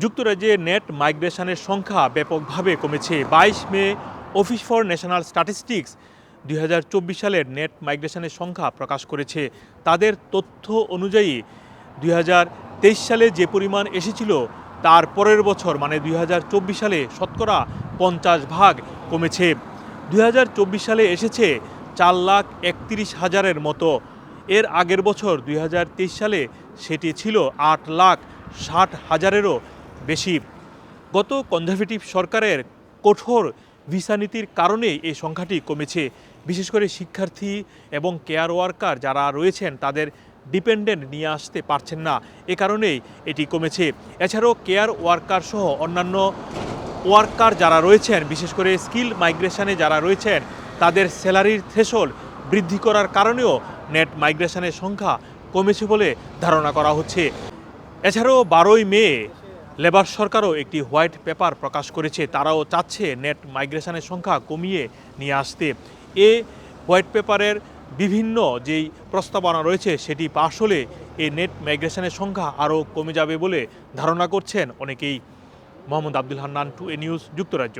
যুক্তরাজ্যে নেট মাইগ্রেশনের সংখ্যা ব্যাপকভাবে কমেছে। বাইশ May office for national statistics দু হাজার চব্বিশ সালের নেট মাইগ্রেশনের সংখ্যা প্রকাশ করেছে। তাদের তথ্য অনুযায়ী দুই হাজার তেইশ সালে যে পরিমাণ এসেছিল, তার পরের বছর মানে দুই হাজার চব্বিশ সালে, শতকরা পঞ্চাশ ভাগ কমেছে। দুই হাজার চব্বিশ সালে এসেছে চার লাখ একত্রিশ হাজারের মতো। এর আগের বছর, দুই হাজার তেইশ সালে, সেটি ছিল আট লাখ ষাট হাজারেরও বেশি। গত কনজারভেটিভ সরকারের কঠোর ভিসা নীতির কারণেই এই সংখ্যাটি কমেছে। বিশেষ করে শিক্ষার্থী এবং কেয়ার ওয়ার্কার যারা রয়েছেন, তাদের ডিপেন্ডেন্ট নিয়ে আসতে পারছেন না। এ কারণেই এটি কমেছে। এছাড়াও কেয়ার ওয়ার্কার সহ অন্যান্য ওয়ার্কার যারা রয়েছেন, বিশেষ করে স্কিল মাইগ্রেশনে যারা রয়েছেন, তাদের স্যালারির থ্রেশল বৃদ্ধি করার কারণেও নেট মাইগ্রেশনের সংখ্যা কমেছে বলে ধারণা করা হচ্ছে। এছাড়াও বারোই মে লেবার সরকারও একটি হোয়াইট পেপার প্রকাশ করেছে। তারাও চাচ্ছে নেট মাইগ্রেশনের সংখ্যা কমিয়ে নিয়ে আসতে। এ হোয়াইট পেপারের বিভিন্ন যেই প্রস্তাবনা রয়েছে, সেটি পাশ হলে এই নেট মাইগ্রেশনের সংখ্যা আরও কমে যাবে বলে ধারণা করছেন অনেকেই। মোহাম্মদ আব্দুল হান্নান, টু এ নিউজ, যুক্তরাজ্য।